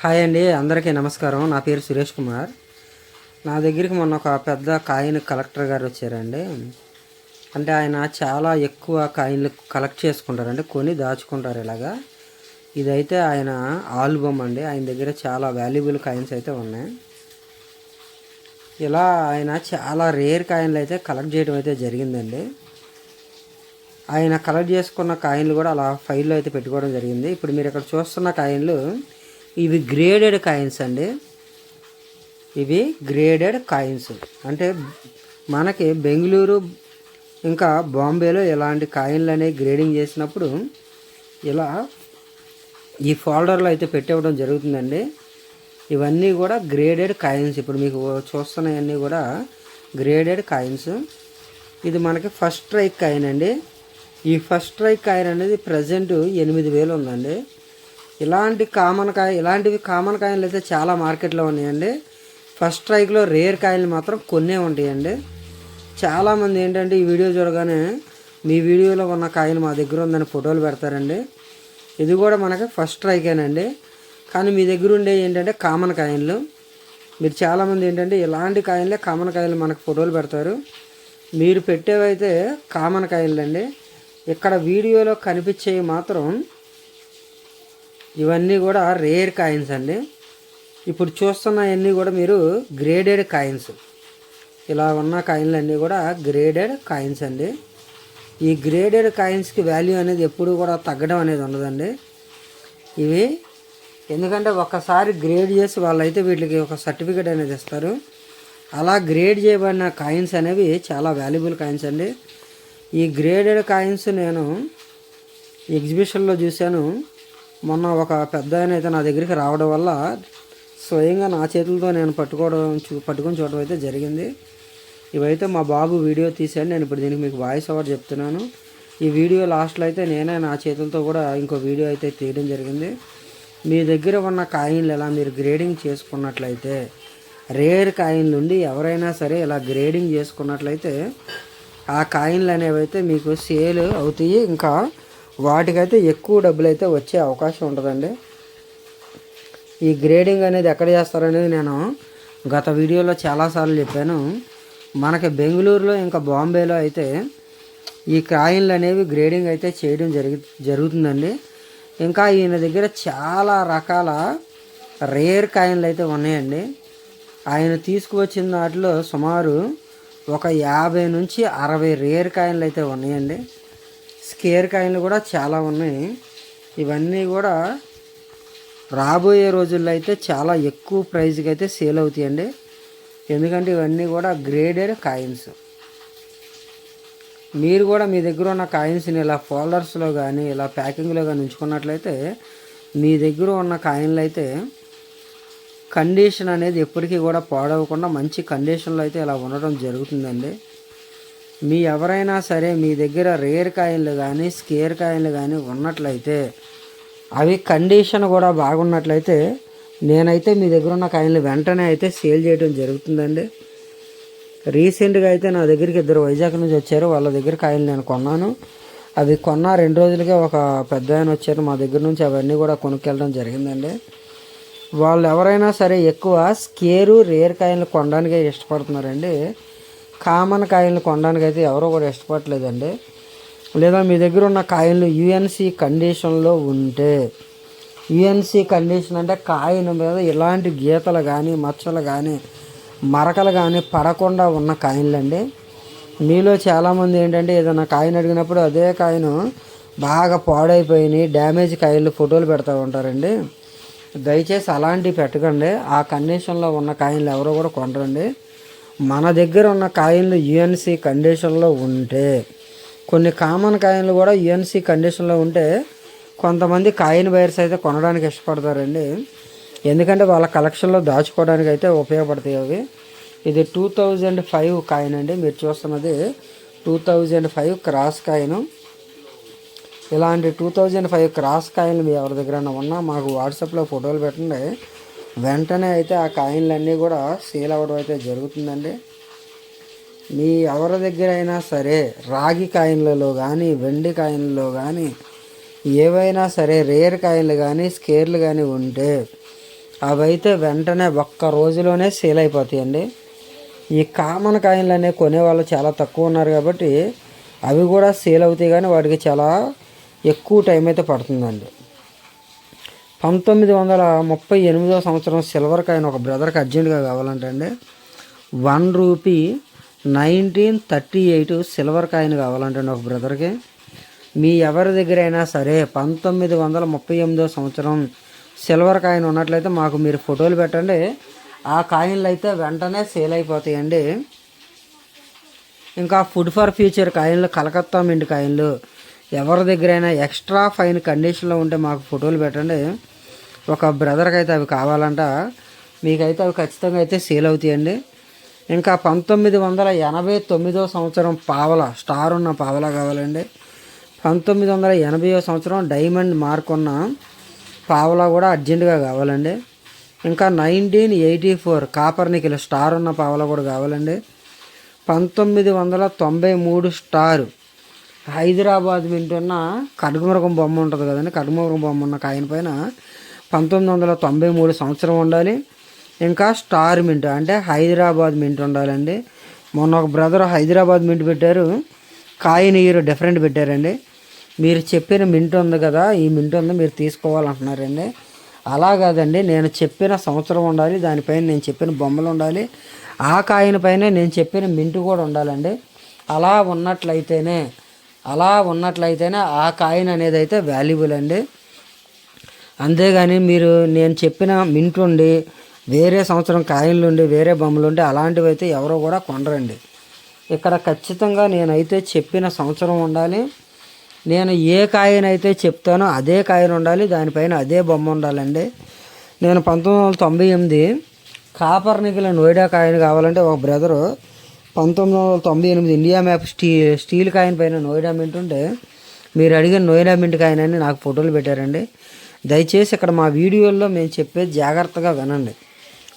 Hi అండి అందరికీ నమస్కారం. నా పేరు సురేష్ కుమార్. నా దగ్గరికి మొన్న ఒక పెద్ద కాయిన్ కలెక్టర్ గారు వచ్చారండి. అంటే ఆయన చాలా ఎక్కువ కాయిన్లు కలెక్ట్ చేసుకుంటారండి కొని దాచుకుంటారు ఇలాగా. ఇదైతే ఆయన ఆల్బమ్ అండి ఆయన దగ్గర చాలా వాల్యుబుల్ కాయిన్స్ అయితే ఉన్నాయి. ఇలా ఆయన చాలా రేర్ కాయిన్లు అయితే కలెక్ట్ చేయడం అయితే జరిగిందండి. ఆయన కలెక్ట్ చేసుకున్న కాయిన్లు కూడా అలా ఫైల్లో అయితే పెట్టుకోవడం జరిగింది. ఇప్పుడు మీరు ఇక్కడ చూస్తున్న కాయిన్లు ఇవి గ్రేడెడ్ కాయిన్స్ అండి. ఇవి గ్రేడెడ్ కాయిన్స్ అంటే మనకి బెంగళూరు ఇంకా బాంబేలో ఇలాంటి కాయిన్లు అనేవి గ్రేడింగ్ చేసినప్పుడు ఇలా ఈ ఫోల్డర్లో అయితే పెట్టివ్వడం జరుగుతుందండి. ఇవన్నీ కూడా గ్రేడెడ్ కాయిన్స్ ఇప్పుడు మీకు చూస్తున్నవన్నీ కూడా గ్రేడెడ్ కాయిన్స్ ఇది మనకి ఫస్ట్ స్ట్రైక్ కాయిన్ అండి. ఈ ఫస్ట్ స్ట్రైక్ కాయిన్ అనేది ప్రజెంట్ ఎనిమిది వేలు ఉందండి. ఇలాంటి కామన్ కాయ ఇలాంటివి కామన్ కాయిన్లు అయితే చాలా మార్కెట్లో ఉన్నాయండి. ఫస్ట్ స్ట్రైక్లో రేర్ కాయలు మాత్రం కొన్నే ఉంటాయండి. చాలామంది ఏంటంటే ఈ వీడియో చూడగానే మీ వీడియోలో ఉన్న కాయలు మా దగ్గర ఉందని ఫోటోలు పెడతారండి. ఇది కూడా మనకి ఫస్ట్ స్ట్రైకేనండి కానీ మీ దగ్గర ఉండే ఏంటంటే కామన్ కాయిన్లు మీరు చాలామంది ఏంటంటే ఇలాంటి కాయిన్లే కామన్ కాయలు మనకు ఫోటోలు పెడతారు. మీరు పెట్టేవైతే కామన్ కాయిన్లు అండి ఇక్కడ వీడియోలో కనిపించేవి మాత్రం ఇవన్నీ కూడా రేర్ కాయిన్స్ అండి. ఇప్పుడు చూస్తున్నవన్నీ కూడా మీరు గ్రేడెడ్ కాయిన్స్ ఇలా ఉన్న కాయిన్లు అన్నీ కూడా గ్రేడెడ్ కాయిన్స్ అండి. ఈ గ్రేడెడ్ కాయిన్స్కి వాల్యూ అనేది ఎప్పుడు కూడా తగ్గడం అనేది ఉండదండి. ఇవి ఎందుకంటే ఒకసారి గ్రేడ్ చేసి వాళ్ళైతే వీటికి ఒక సర్టిఫికేట్ అనేది ఇస్తారు. అలా గ్రేడ్ చేయబడిన కాయిన్స్ అనేవి చాలా వాల్యుబుల్ కాయిన్స్ అండి. ఈ గ్రేడెడ్ కాయిన్స్ నేను ఎగ్జిబిషన్లో చూశాను. మొన్న ఒక పెద్ద ఆయన అయితే నా దగ్గరికి రావడం వల్ల స్వయంగా నా చేతులతో నేను పట్టుకోవడం చూ పట్టుకొని చూడడం అయితే జరిగింది. ఇవైతే మా బాబు వీడియో తీశాను నేను ఇప్పుడు దీనికి మీకు వాయిస్ ఓవర్ చెప్తున్నాను. ఈ వీడియో లాస్ట్లో అయితే నేనే నా చేతులతో కూడా ఇంకో వీడియో అయితే తీయడం జరిగింది. మీ దగ్గర ఉన్న కాయిన్లు ఎలా మీరు గ్రేడింగ్ చేసుకున్నట్లయితే రేర్ కాయిన్లు ఉండి ఎవరైనా సరే ఇలా గ్రేడింగ్ చేసుకున్నట్లయితే ఆ కాయిన్లు అనేవి అయితే మీకు సేల్ అవుతాయి. ఇంకా వాటికైతే ఎక్కువ డబ్బులు అయితే వచ్చే అవకాశం ఉంటుందండి. ఈ గ్రేడింగ్ అనేది ఎక్కడ చేస్తారనేది నేను గత వీడియోలో చాలాసార్లు చెప్పాను. మనకి బెంగళూరులో ఇంకా బాంబేలో అయితే ఈ కాయిన్లు అనేవి గ్రేడింగ్ అయితే చేయడం జరిగి జరుగుతుందండి. ఇంకా ఈయన దగ్గర చాలా రకాల రేర్ కాయిన్లు అయితే ఉన్నాయండి. ఆయన తీసుకువచ్చిన వాటిలో సుమారు ఒక యాభై నుంచి అరవై రేర్ కాయిన్లు అయితే ఉన్నాయండి. స్కేర్ కాయిన్లు కూడా చాలా ఉన్నాయి. ఇవన్నీ కూడా రాబోయే రోజుల్లో అయితే చాలా ఎక్కువ ప్రైజ్కి అయితే సేల్ అవుతాయండి. ఎందుకంటే ఇవన్నీ కూడా గ్రేడెడ్ కాయిన్స్. మీరు కూడా మీ దగ్గర ఉన్న కాయిన్స్ని ఇలా ఫోల్డర్స్లో కానీ ఇలా ప్యాకింగ్లో కానీ ఉంచుకున్నట్లయితే మీ దగ్గర ఉన్న కాయిన్లు అయితే కండిషన్ అనేది ఎప్పటికీ కూడా పాడవకుండా మంచి కండిషన్లో అయితే ఇలా ఉండడం జరుగుతుందండి. మీ ఎవరైనా సరే మీ దగ్గర రేర్ కాయిన్లు కానీ స్కేర్ కాయిన్లు కానీ ఉన్నట్లయితే అవి కండిషన్ కూడా బాగున్నట్లయితే నేనైతే మీ దగ్గర ఉన్న కాయిన్లు వెంటనే అయితే సేల్ చేయడం జరుగుతుందండి. రీసెంట్గా అయితే నా దగ్గరికి ఇద్దరు వైజాగ్ నుంచి వచ్చారు. వాళ్ళ దగ్గర కాయలు నేను కొన్నాను. అవి కొన్న రెండు రోజులకే ఒక పెద్ద ఆయన వచ్చారు. మా దగ్గర నుంచి అవన్నీ కూడా కొనుక్కెళ్ళడం జరిగిందండి. వాళ్ళు ఎవరైనా సరే ఎక్కువ స్కేరు రేర్ కాయలు కొనడానికే ఇష్టపడుతున్నారండి. కామన్ కాయలు కొనడానికి అయితే ఎవరో కూడా ఇష్టపడలేదండి లేదా మీ దగ్గర ఉన్న కాయలు యుఎన్సి కండిషన్లో ఉంటే యుఎన్సి కండిషన్ అంటే కాయిన్ మీద ఇలాంటి గీతలు కానీ మచ్చలు కానీ మరకలు కానీ పడకుండా ఉన్న కాయిన్లు అండి మీలో చాలామంది ఏంటంటే ఏదైనా కాయిన్ అడిగినప్పుడు అదే కాయిన్ బాగా పాడైపోయినాయి డ్యామేజ్ కాయలు ఫోటోలు పెడతా ఉంటారండి. దయచేసి అలాంటివి పెట్టకండి. ఆ కండిషన్లో ఉన్న కాయిన్లు ఎవరో కూడా కొనరండి. మన దగ్గర ఉన్న కాయిన్లు యుఎన్సి కండిషన్లో ఉంటే కొన్ని కామన్ కాయిన్లు కూడా యుఎన్సి కండిషన్లో ఉంటే కొంతమంది కాయిన్ బయర్స్ అయితే కొనడానికి ఇష్టపడతారండి. ఎందుకంటే వాళ్ళ కలెక్షన్లో దాచుకోవడానికి అయితే ఉపయోగపడతాయి అవి. ఇది టూ థౌజండ్ ఫైవ్ కాయిన్ అండి. మీరు చూస్తున్నది two thousand five cross coin. ఇలాంటి టూ థౌజండ్ ఫైవ్ క్రాస్ కాయిన్లు మీ ఎవరి దగ్గర ఉన్నా మాకు వాట్సాప్లో ఫోటోలు పెట్టండి. వెంటనే అయితే ఆ కాయిన్లన్నీ కూడా సేల్ అవ్వడం అయితే జరుగుతుందండి. మీ ఎవరి దగ్గర అయినా సరే రాగి కాయిన్లలో కానీ వెండి కాయిన్లలో కానీ ఏవైనా సరే రేర్ కాయిన్లు కానీ స్కేర్లు కానీ ఉంటే అవైతే వెంటనే ఒక్క రోజులోనే సేల్ అయిపోతాయండి. ఈ కామన్ కాయిన్లు అనేవి కొనేవాళ్ళు చాలా తక్కువ ఉన్నారు కాబట్టి అవి కూడా సేల్ అవుతాయి కానీ వాటికి చాలా ఎక్కువ టైం అయితే పడుతుందండి. పంతొమ్మిది వందల ముప్పై ఎనిమిదో సంవత్సరం సిల్వర్ కాయిన్ ఒక బ్రదర్కి అర్జెంటుగా కావాలంటే అండి. One rupee nineteen thirty eight silver coin కావాలంటే ఒక బ్రదర్కి. మీ ఎవరి దగ్గర అయినా సరే పంతొమ్మిది వందల ముప్పై ఎనిమిదో సంవత్సరం సిల్వర్ కాయిన్ ఉన్నట్లయితే మాకు మీరు ఫోటోలు పెట్టండి. ఆ కాయిన్లు అయితే వెంటనే సేల్ అయిపోతాయండి. ఇంకా ఫుడ్ ఫర్ ఫ్యూచర్ కాయిన్లు కలకత్తా మిండి కాయిన్లు ఎవరి దగ్గరైనా ఎక్స్ట్రా ఫైన్ కండిషన్లో ఉంటే మాకు ఫోటోలు పెట్టండి. ఒక బ్రదర్కి అయితే అవి కావాలంట. మీకైతే అవి ఖచ్చితంగా అయితే సేల్ అవుతాయండి. ఇంకా పంతొమ్మిది వందల ఎనభై తొమ్మిదో సంవత్సరం పావల స్టార్ ఉన్న పావల కావాలండి. పంతొమ్మిది వందల ఎనభైవ సంవత్సరం డైమండ్ మార్క్ ఉన్న పావలా కూడా అర్జెంటుగా కావాలండి. ఇంకా nineteen eighty four copper nickel star ఉన్న పావలా కూడా కావాలండి. పంతొమ్మిది వందల తొంభై మూడు స్టార్ హైదరాబాద్ వింటున్న కడుగుమరకం బొమ్మ ఉంటుంది కదండి. కడుగుమరకం బొమ్మ ఉన్న కాయన పైన పంతొమ్మిది వందల తొంభై మూడు సంవత్సరం ఉండాలి. ఇంకా స్టార్ మింట్ అంటే హైదరాబాద్ మింట్ ఉండాలండి. మొన్న ఒక బ్రదర్ హైదరాబాద్ మింట్ పెట్టారు. కాయిన్ ఇయర్ డిఫరెంట్ పెట్టారండి. మీరు చెప్పిన మింట్ ఉంది కదా ఈ మింట్ ఉంది మీరు తీసుకోవాలంటున్నారండి. అలా కాదండి నేను చెప్పిన సంవత్సరం ఉండాలి దానిపైన నేను చెప్పిన బొమ్మలు ఉండాలి. ఆ కాయిన్ పైన నేను చెప్పిన మింట్ కూడా ఉండాలండి. అలా ఉన్నట్లయితేనే అలా ఉన్నట్లయితేనే ఆ కాయిన్ అనేది అయితే వాల్యుబుల్ అండి. అంతేగాని మీరు నేను చెప్పిన మింట్ ఉండి వేరే సంవత్సరం కాయిన్లు ఉండి వేరే బొమ్మలు ఉండి అలాంటివి అయితే ఎవరో కూడా కొనరండి. ఇక్కడ ఖచ్చితంగా నేనైతే చెప్పిన సంవత్సరం ఉండాలి. నేను ఏ కాయిన్ అయితే చెప్తానో అదే కాయిన్ ఉండాలి దానిపైన అదే బొమ్మ ఉండాలండి. నేను పంతొమ్మిది వందల తొంభై ఎనిమిది కాపర్ నిగిల నోయిడా కాయిన్ కావాలంటే ఒక బ్రదరు పంతొమ్మిది వందల తొంభై ఎనిమిది ఇండియా మ్యాప్ స్టీ స్టీల్ కాయిన్ పైన నోయిడా మింట్ ఉంటే మీరు అడిగిన నోయిడా మింట్ కాయిన్ అని నాకు ఫోటోలు పెట్టారండి. దయచేసి ఇక్కడ మా వీడియోల్లో మేము చెప్పేది జాగ్రత్తగా వినండి.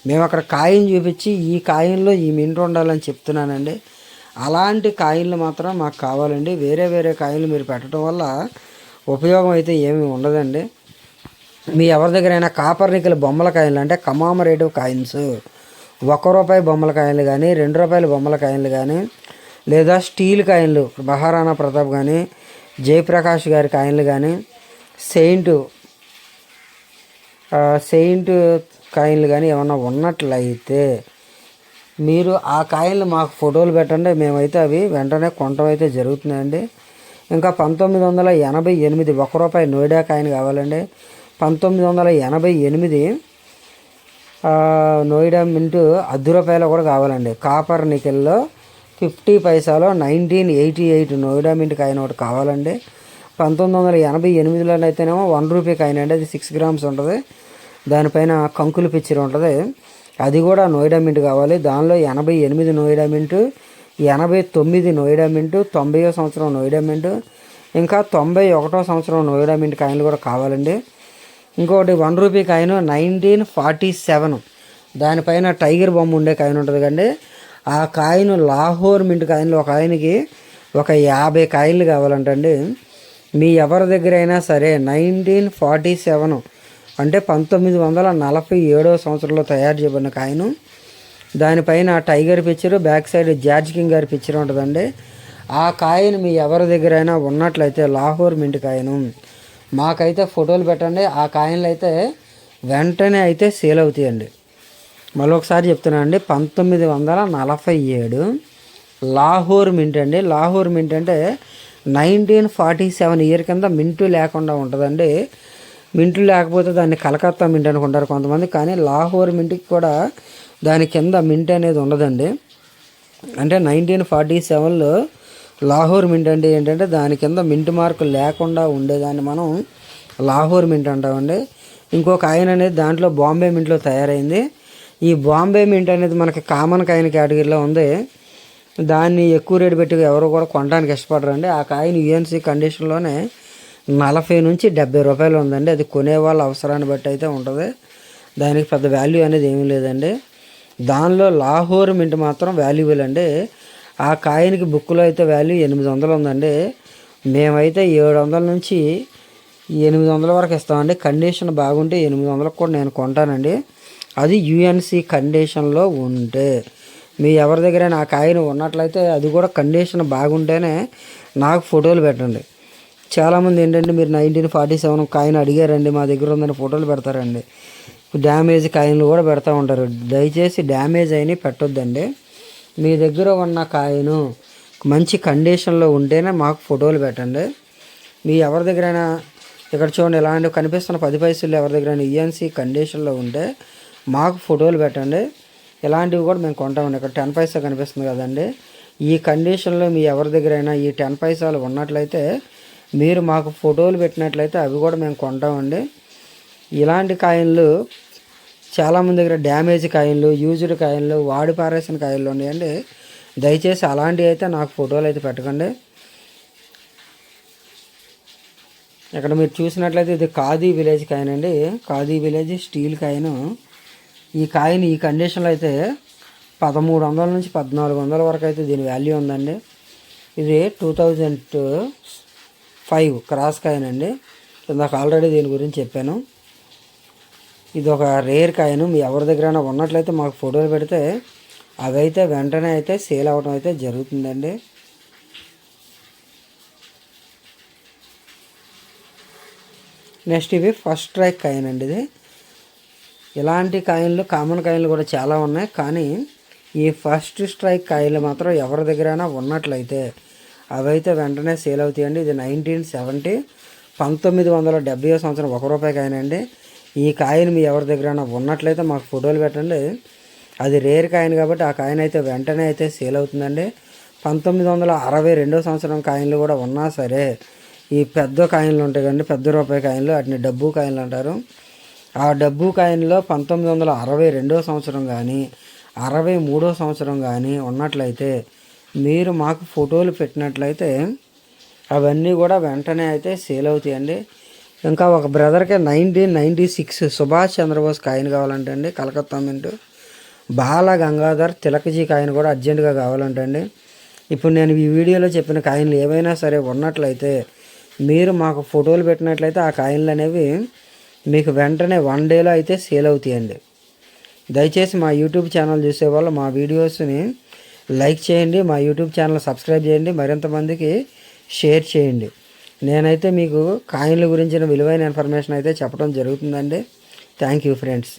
మేము అక్కడ కాయిన్ చూపించి ఈ కాయిన్లో ఈ మింట ఉండాలని చెప్తున్నానండి. అలాంటి కాయిన్లు మాత్రం మాకు కావాలండి. వేరే వేరే కాయిన్లు మీరు పెట్టడం వల్ల ఉపయోగం అయితే ఏమీ ఉండదండి. మీ ఎవరి దగ్గరైనా కాపర్ నికల బొమ్మల కాయిన్లు అంటే కమామరేటివ్ కాయిన్స్ ఒక రూపాయి బొమ్మల కాయిన్లు కానీ రెండు రూపాయల బొమ్మల కాయిన్లు కానీ లేదా స్టీల్ కాయిన్లు మహారాణా ప్రతాప్ కానీ జయప్రకాష్ గారి కాయిన్లు కానీ సెయింట్ సెయింట్ కాయిన్లు కానీ ఏమన్నా ఉన్నట్లయితే మీరు ఆ కాయిన్లు మాకు ఫోటోలు పెట్టండి. మేమైతే అవి వెంటనే కొనటం అయితే జరుగుతుందండి. ఇంకా పంతొమ్మిది వందల ఎనభై ఎనిమిది ఒక రూపాయి నోయిడా కాయిన్ కావాలండి. పంతొమ్మిది వందల ఎనభై ఎనిమిది నోయిడా మింటు అర్ధ రూపాయలు కూడా కావాలండి. కాపర్ నికెల్లో fifty పైసాలో nineteen eighty eight Noida mint coin ఒకటి కావాలండి. పంతొమ్మిది వందల ఎనభై ఎనిమిదిలో అయితేనేమో వన్ రూపీ కాయిన్ అండి. అది సిక్స్ గ్రామ్స్ ఉంటుంది. దానిపైన కంకులు పిక్చర్ ఉంటుంది. అది కూడా నోయిడా మింట్ కావాలి. దానిలో ఎనభై ఎనిమిది నోయిడా మింటు ఎనభై తొమ్మిది నోయిడా మింటు తొంభై సంవత్సరం నోయిడా మింటు ఇంకా తొంభై ఒకటో సంవత్సరం నోయిడా మింట్ కాయిన్లు కూడా కావాలండి. ఇంకోటి one rupee coin nineteen forty seven. దానిపైన టైగర్ బొమ్మ ఉండే కాయిన్ ఉంటుంది కండి. ఆ కాయిన్ లాహోర్ మింట్ కాయిన్లు ఒక ఆయనకి ఒక యాభై కాయిన్లు కావాలంటండి. మీ ఎవరి దగ్గర అయినా సరే నైన్టీన్ ఫార్టీ సెవెన్ అంటే పంతొమ్మిది వందల నలభై ఏడవ సంవత్సరంలో తయారు చేయబడిన కాయిన్. దానిపైన tiger picture back side George king గారి పిక్చర్ ఉంటుందండి. ఆ కాయిన్ మీ ఎవరి దగ్గరైనా ఉన్నట్లయితే లాహోర్ మింట్ కాయిన్. మాకైతే ఫోటోలు పెట్టండి. ఆ కాయిన్లు అయితే వెంటనే అయితే సేల్ అవుతాయండి. మరొకసారి చెప్తున్నా అండి పంతొమ్మిది వందల నలభై ఏడు లాహోర్ మింట్ అండి. లాహోర్ మింట్ అంటే నైన్టీన్ ఫార్టీ సెవెన్ ఇయర్ కింద మింటు లేకుండా ఉంటుందండి. మింట్లు లేకపోతే దాన్ని కలకత్తా మింట్ అనుకుంటారు కొంతమంది కానీ లాహోర్ మింట్కి కూడా దాని కింద మింట్ అనేది ఉండదండి. అంటే నైన్టీన్ ఫార్టీ సెవెన్లో లాహోర్ మింట్ అంటే ఏంటంటే దాని కింద మింట్ మార్కు లేకుండా ఉండేదాన్ని మనం లాహోర్ మింట్ అంటామండి. ఇంకొక ఆయన అనేది దాంట్లో బాంబే మింట్లో తయారైంది. ఈ బాంబే మింట్ అనేది మనకి కామన్ కాయిన్ కేటగిరీలో ఉంది. దాన్ని ఎక్కువ రేటు పెట్టి ఎవరు కూడా కొనడానికి ఇష్టపడరండి. ఆ కాయిన్ యుఎన్సీ కండిషన్లోనే నలభై నుంచి డెబ్బై రూపాయలు ఉందండి. అది కొనే వాళ్ళ అవసరాన్ని బట్టి అయితే ఉంటుంది. దానికి పెద్ద వాల్యూ అనేది ఏమీ లేదండి. దానిలో లాహోర్ మింట్ మాత్రం వాల్యుబుల్ అండి. ఆ కాయిన్కి బుక్లో అయితే వాల్యూ ఎనిమిది వందలు ఉందండి. మేమైతే ఏడు వందల నుంచి ఎనిమిది వందల వరకు ఇస్తామండి. కండిషన్ బాగుంటే ఎనిమిది వందలకు కూడా నేను కొంటానండి. అది యుఎన్సి కండిషన్లో ఉంటే. మీ ఎవరి దగ్గర నా కాయను ఉన్నట్లయితే అది కూడా కండిషన్ బాగుంటేనే నాకు ఫోటోలు పెట్టండి. చాలామంది ఏంటంటే మీరు నైన్టీన్ ఫార్టీ సెవెన్ కాయిన్ అడిగారండి మా దగ్గర ఉందని ఫోటోలు పెడతారండి. డ్యామేజ్ కాయిన్లు కూడా పెడతా ఉంటారు. దయచేసి డ్యామేజ్ అయినవి పెట్టొద్దండి. మీ దగ్గర ఉన్న కాయను మంచి కండిషన్లో ఉంటేనే మాకు ఫోటోలు పెట్టండి. మీ ఎవరి దగ్గరైనా ఇక్కడ చూడండి ఇలాంటివి కనిపిస్తున్న పది పైసలు ఎవరి దగ్గరైనా ఈఎన్సీ కండిషన్లో ఉంటే మాకు ఫోటోలు పెట్టండి. ఇలాంటివి కూడా మేము కొంటామండి. ఇక్కడ టెన్ పైసా కనిపిస్తుంది కదండి. ఈ కండిషన్లో మీ ఎవరి దగ్గరైనా ఈ టెన్ పైసాలు ఉన్నట్లయితే మీరు మాకు ఫోటోలు పెట్టినట్లయితే అవి కూడా మేము కొంటామండి. ఇలాంటి కాయిన్లు చాలామంది దగ్గర డ్యామేజ్ కాయిన్లు యూజ్డ్ కాయిన్లు వాడి పారేసిన కాయిన్లు ఉన్నాయండి. దయచేసి అలాంటివి అయితే నాకు ఫోటోలు అయితే పెట్టకండి. ఇక్కడ మీరు చూసినట్లయితే ఇది ఖాదీ విలేజ్ కాయిన్ అండి ఖాదీ విలేజ్ స్టీల్ కాయిన్. ఈ కాయిన్ ఈ కండిషన్లో అయితే పదమూడు వందల నుంచి పద్నాలుగు వందల వరకు అయితే దీని వాల్యూ ఉందండి. ఇది two thousand five cross coin అండి. ఇందాక ఆల్రెడీ దీని గురించి చెప్పాను. ఇది ఒక రేర్ కాయను. మీ ఎవరి దగ్గరైనా ఉన్నట్లయితే మాకు ఫోటోలు పెడితే అవైతే వెంటనే అయితే సేల్ అవ్వడం అయితే జరుగుతుందండి. నెక్స్ట్ ఇవి ఫస్ట్ ట్రైక్ కాయిన్ అండి ఇది. ఇలాంటి కాయిన్లు కామన్ కాయిన్లు కూడా చాలా ఉన్నాయి. కానీ ఈ ఫస్ట్ స్ట్రైక్ కాయిన్లు మాత్రం ఎవరి దగ్గరైనా ఉన్నట్లయితే అవైతే వెంటనే సేల్ అవుతాయండి. ఇది నైన్టీన్ సెవెంటీ పంతొమ్మిది వందల డెబ్బై సంవత్సరం ఒక రూపాయి కాయిన్ అండి. ఈ కాయిన్ మీ ఎవరి దగ్గర ఉన్నట్లయితే మాకు ఫోటోలు పెట్టండి. అది రేర్ కాయిన్ కాబట్టి ఆ కాయిన్ అయితే వెంటనే అయితే సేల్ అవుతుందండి. పంతొమ్మిది వందల అరవై రెండో సంవత్సరం కాయిన్లు కూడా ఉన్నా సరే ఈ పెద్ద కాయిన్లు ఉంటాయి కండి పెద్ద రూపాయి కాయిన్లు వాటిని డబ్బు కాయిన్లు అంటారు. ఆ డబ్బు కాయిన్లో పంతొమ్మిది వందల అరవై రెండో సంవత్సరం కానీ అరవై మూడో సంవత్సరం కానీ ఉన్నట్లయితే మీరు మాకు ఫోటోలు పెట్టినట్లయితే అవన్నీ కూడా వెంటనే అయితే సేల్ అవుతాయండి. ఇంకా ఒక బ్రదర్కి nineteen ninety six Subhash Chandra Bose coin కావాలంటే అండి కలకత్తా మింటు. బాల గంగాధర్ తిలకజీ కాయిన్ కూడా అర్జెంటుగా కావాలంటండి ఇప్పుడు నేను ఈ వీడియోలో చెప్పిన కాయిన్లు ఏవైనా సరే ఉన్నట్లయితే మీరు మాకు ఫోటోలు పెట్టినట్లయితే ఆ కాయిన్లు అనేవి మీకు వెంటనే వన్ డేలో అయితే సేల్ అవుతాయండి. దయచేసి మా యూట్యూబ్ ఛానల్ చూసే వాళ్ళు మా వీడియోస్ని లైక్ చేయండి మా యూట్యూబ్ ఛానల్ సబ్స్క్రైబ్ చేయండి మరింత మందికి షేర్ చేయండి. నేనైతే మీకు కాయిన్ల గురించిన విలువైన ఇన్ఫర్మేషన్ అయితే చెప్పడం జరుగుతుందండి. Thank you friends.